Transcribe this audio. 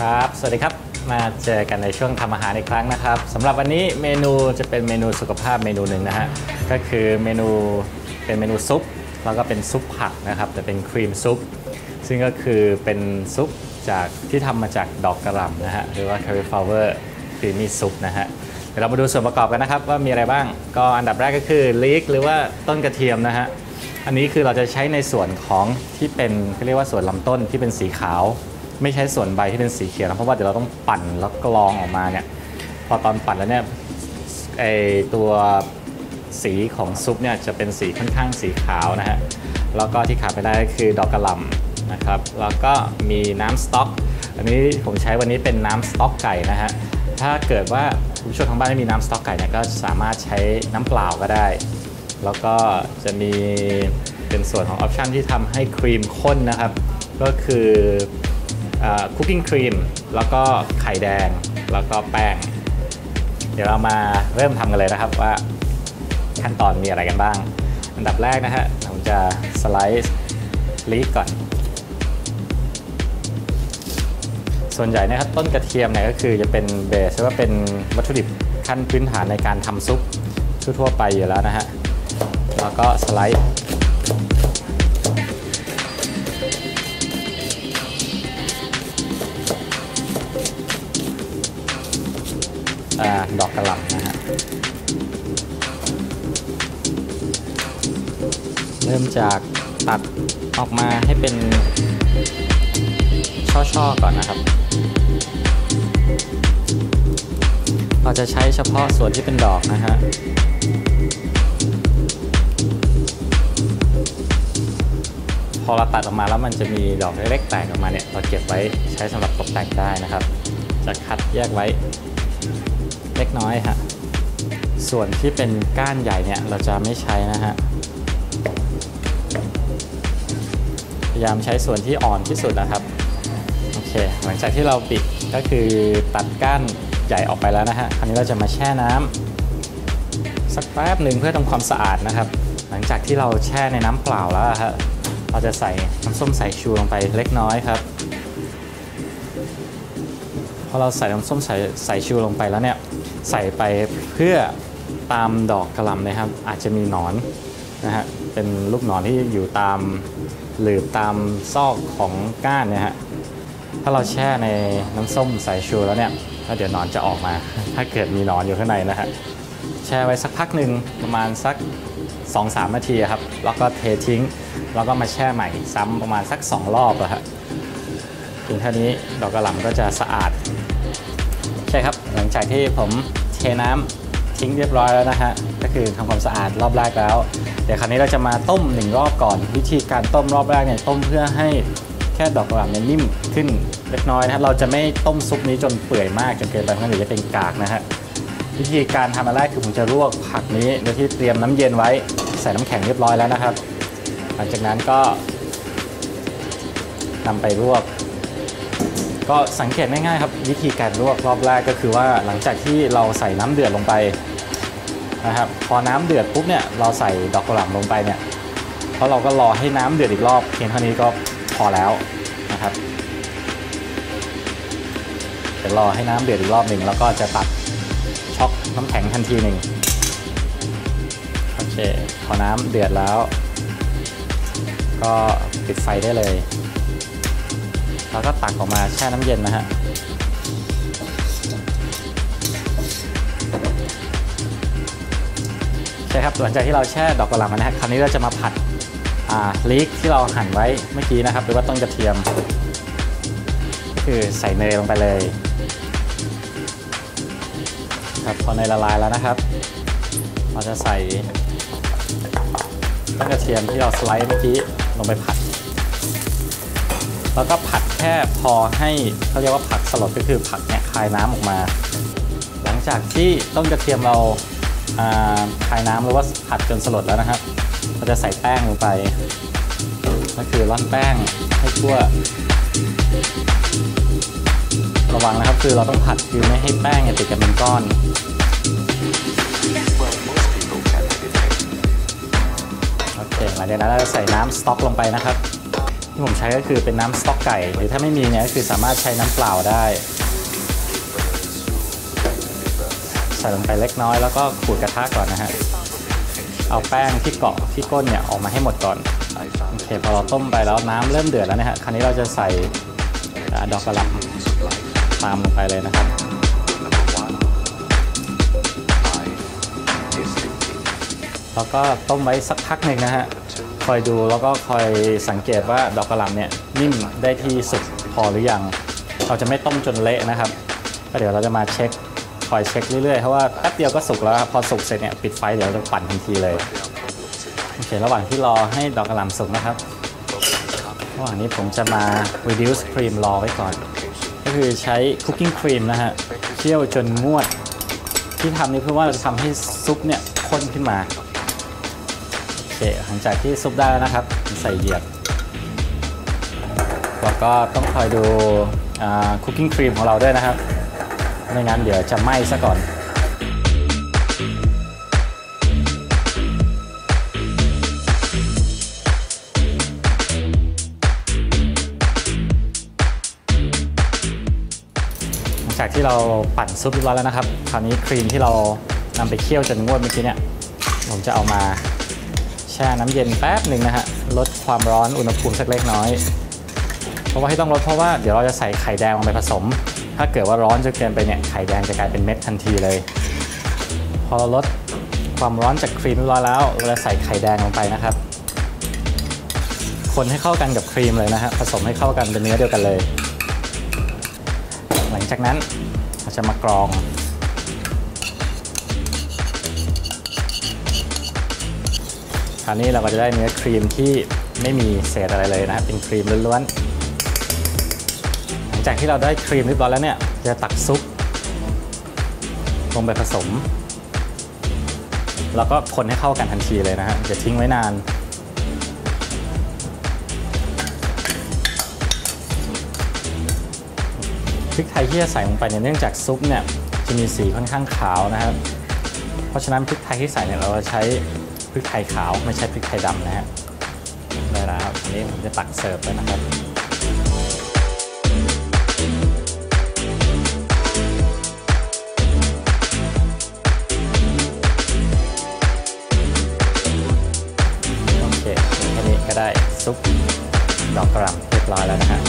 ครับ สวัสดีครับ มาเจอกันในช่วงทำอาหารอีกครั้งนะครับสำหรับวันนี้เมนูจะเป็นเมนูสุขภาพเมนูหนึ่งนะฮะ ก็คือเมนูเป็นเมนูซุป แล้วก็เป็นซุปผักนะครับ แต่เป็นครีมซุป ซึ่งก็คือเป็นซุปจากที่ทำมาจากดอกกระหล่ำนะฮะ หรือว่า cauliflower creamy soup นะฮะ เดี๋ยวเรามาดูส่วนประกอบกันนะครับว่ามีอะไรบ้าง ก็อันดับแรกก็คือลีกหรือว่าต้นกระเทียมนะฮะ อันนี้คือเราจะใช้ในส่วนของที่เป็นเขาเรียกว่าส่วนลำต้นที่เป็นสีขาว ไม่ใช่ส่วนใบที่เป็นสีเขียวนะเพราะว่าเดี๋ยวเราต้องปั่นแล้วกรองออกมาเนี่ยพอตอนปั่นแล้วเนี่ยไอตัวสีของซุปเนี่ยจะเป็นสีค่อนข้างสีขาวนะฮะแล้วก็ที่ขาดไม่ได้ก็คือดอกกระหล่ำนะครับแล้วก็มีน้ำสต๊อก อันนี้ผมใช้วันนี้เป็นน้ำสต๊อกไก่นะฮะถ้าเกิดว่าคุณผู้ชมทางบ้านไม่มีน้ำสต๊อกไก่เนี่ยก็สามารถใช้น้ำเปล่าก็ได้ แล้วก็จะมีเป็นส่วนของออปชันที่ทำให้ครีมข้นนะครับ ก็คือ คุกกิ้งครีมแล้วก็ไข่แดงแล้วก็แป้ง เดี๋ยวเรามาเริ่มทำกันเลยนะครับว่าขั้นตอนมีอะไรกันบ้าง อันดับแรกนะฮะผมจะสไลซ์ลีกก่อน ส่วนใหญ่นะครับต้นกระเทียมเนี่ยก็คือจะเป็นเบสหรือว่าเป็นวัตถุดิบขั้นพื้นฐานในการทำซุปทั่วๆไปอยู่แล้วนะฮะ แล้วก็สไลด์ อดอกกระหล่ำนะฮะเริ่มจากตัดออกมาให้เป็นช่อๆก่อนนะครับ เราจะใช้เฉพาะส่วนที่เป็นดอกนะฮะพอเราตัดออกมาแล้วมันจะมีดอกเล็กๆแตกออกมาเนี่ย เราเก็บไว้ใช้สำหรับตกแต่งได้นะครับ จะคัดแยกไว้ เล็กน้อยฮะส่วนที่เป็นก้านใหญ่เนี่ยเราจะไม่ใช้นะฮะพยายามใช้ส่วนที่อ่อนที่สุดนะครับโอเคหลังจากที่เราปิดก็คือตัดก้านใหญ่ออกไปแล้วนะฮะคราวนี้เราจะมาแช่น้ำสักแป๊บหนึ่งเพื่อทำความสะอาดนะครับ หลังจากที่เราแช่ในน้ำเปล่าแล้วฮะเราจะใส่น้ำส้มสายชูลงไปเล็กน้อยครับพอเราใส่น้ำส้มสายสายชูลงไปแล้วเนี่ย ใส่ไปเพื่อตามดอกกระหล่ำนะครับ อาจจะมีหนอนนะฮะเป็นลูกหนอนที่อยู่ตามหรือตามซอกของก้านเนี่ยฮะถ้าเราแช่ในน้ำส้มสายชูแล้วเนี่ยแล้วเดี๋ยวหนอนจะออกมา ถ้าเกิดมีหนอนอยู่ข้างในนะฮะแช่ไว้สักพักหนึ่งประมาณสัก 2-3 นาทีครับแล้วก็เททิ้ง แล้วก็มาแช่ใหม่ซ้ำประมาณสัก 2 รอบอะฮะถึงเท่านี้ดอกกระหล่ำก็จะสะอาด ใช่ครับ หลังจากที่ผมเทน้ำทิ้งเรียบร้อยแล้วนะฮะ ก็คือทำความสะอาดรอบแรกแล้ว เดี๋ยวคราวนี้เราจะมาต้มหนึ่งรอบก่อน วิธีการต้มรอบแรกเนี่ยต้มเพื่อให้แค่ดอกกระหล่ำเนี่ยนิ่มขึ้นเล็กน้อยนะครับเราจะไม่ต้มซุปนี้จนเปื่อยมากจนเกินไปเพราะงั้นเดี๋ยวจะเป็นกากนะฮะ วิธีการทำอันแรกคือผมจะลวกผักนี้โดยที่เตรียมน้ำเย็นไว้ใส่น้ำแข็งเรียบร้อยแล้วนะครับ หลังจากนั้นก็นำไปลวก ก็สังเกตง่ายๆครับ วิธีการลวกรอบแรกก็คือว่าหลังจากที่เราใส่น้ำเดือดลงไปนะครับพอน้ำเดือดปุ๊บเนี่ยเราใส่ดอกกระหล่ำลงไปเนี่ยเพราะเราก็รอให้น้ำเดือดอีกรอบเพียงเท่านี้ก็พอแล้วนะครับเดี๋ยวรอให้น้ำเดือดอีกรอบหนึ่งแล้วก็จะตัดช็อกน้ำแข็งทันทีหนึ่งโอเคพอน้ำเดือดแล้ว ก็ปิดไฟได้เลย แล้วก็ตักออกมาแช่น้ำเย็นนะฮะใช่ครับหลังจากที่เราแช่ดอกกระหล่ำนะฮะคราวนี้เราจะมาผัดอ่าลิกที่เราหั่นไว้เมื่อกี้นะครับ หรือว่าต้นกระเทียม คือใส่เนยลงไปเลยครับพอเนยละลายแล้วนะครับ เราจะใส่ต้นกระเทียมที่เราสไลด์เมื่อกี้ลงไปผัด แล้วก็ผัดแค่พอให้เขาเรียกว่าผักสลดก็คือผักเนี่ยคายน้ำออกมา หลังจากที่ต้นกระเทียมเราคายน้ำหรือว่าผัดจนสลดแล้วนะครับ เราจะใส่แป้งลงไป ก็คือร่อนแป้งให้ทั่ว ระวังนะครับคือเราต้องผัดคือไม่ให้แป้งเนี่ยติดกันเป็นก้อนโอเคหลังจากนั้นเราจะใส่น้ำสต๊อกลงไปนะครับ ที่ผมใช้ก็คือเป็นน้ำสต๊อกไก่ หรือถ้าไม่มีเนี่ยก็คือสามารถใช้น้ำเปล่าได้ ใส่ลงไปเล็กน้อยแล้วก็ขูดกระทะก่อนนะฮะ เอาแป้งที่เกาะที่ก้นเนี่ยออกมาให้หมดก่อน โอเคพอเราต้มไปแล้วน้ำเริ่มเดือดแล้วนะฮะ คราวนี้เราจะใส่ดอกกระหล่ำตามลงไปเลยนะครับแล้วก็ต้มไว้สักพักหนึ่งนะฮะ อยดูแล้วก็คอยสังเกตว่าดอกกระหล่ำเนี่ยนิ่มได้ที่สุดพอหรือยัง เราจะไม่ต้มจนเละนะครับก็เดี๋ยวเราจะมาเช็คคอยเช็คเรื่อยๆเพราะว่าแป๊บเดียวก็สุกแล้วครับพอสุกเสร็จเนี่ยปิดไฟเดี๋ยวเราจะปั่นทันทีเลยโอเคระหว่างที่รอให้ดอกกระหล่ำสุกนะครับระหว่างนี้ผมจะมา reduce cream รอไว้ก่อน ก็คือใช้ cooking cream นะฮะเคี่ยวจนงวด ที่ทำนี่เพื่อว่าจะทำให้ซุปเนี่ยข้นขึ้นมา เคหลังจากที่ซุปได้แล้วนะครับ ใส่เหยียบ แล้วก็ต้องคอยดูคุกกิ้งครีมของเราด้วยนะครับ ไม่งั้นเดี๋ยวจะไหม้ซะก่อนหลังจากที่เราปั่นซุปเรียบร้อยแล้วนะครับ คราวนี้ครีมที่เรานำไปเคี่ยวจนงวดเมื่อกี้เนี่ย ผมจะเอามา ช่น้ำเย็นแป๊บหนึ่งนะฮะลดความร้อนอุณหภูมิสักเล็กน้อย เพราะว่าที่ต้องลดเพราะว่าเดี๋ยวเราจะใส่ไข่แดงลงไปผสม ถ้าเกิดว่าร้อนจนเกินไปเนี่ยไข่แดงจะกลายเป็นเม็ดทันทีเลย พอเราลดความร้อนจากครีมเรียบร้อยแล้วเราจะใส่ไข่แดงลงไปนะครับ คนให้เข้ากันกับครีมเลยนะฮะผสมให้เข้ากันเป็นเนื้อเดียวกันเลย หลังจากนั้นเราจะมากรอง ราวนี้เราก็จะได้เนื้อครีมที่ไม่มีเศษอะไรเลยนะครับเป็นครีมล้วนๆหลังจากที่เราได้ครีมเรียบร้อยแล้วเนี่ยจะตักซุปลงไปผสม แล้วก็คนให้เข้ากันทันทีเลยนะฮะจะทิ้งไว้นานพริกไทยที่จะใส่ลงไปเนี่ยเนื่องจากซุปเนี่ยจะมีสีค่อนข้างขาวนะครับ เพราะฉะนั้นพริกไทยที่ใส่เนี่ยเราจะใช้ พริกไทยขาวไม่ใช่พริกไทยดำนะฮะได้แล้วนี้ผมจะตักเสิร์ฟแล้วนะครับโอเคแค่นี้ก็ได้ซุปดอกกระหล่ำเรียบร้อยแล้วนะฮะ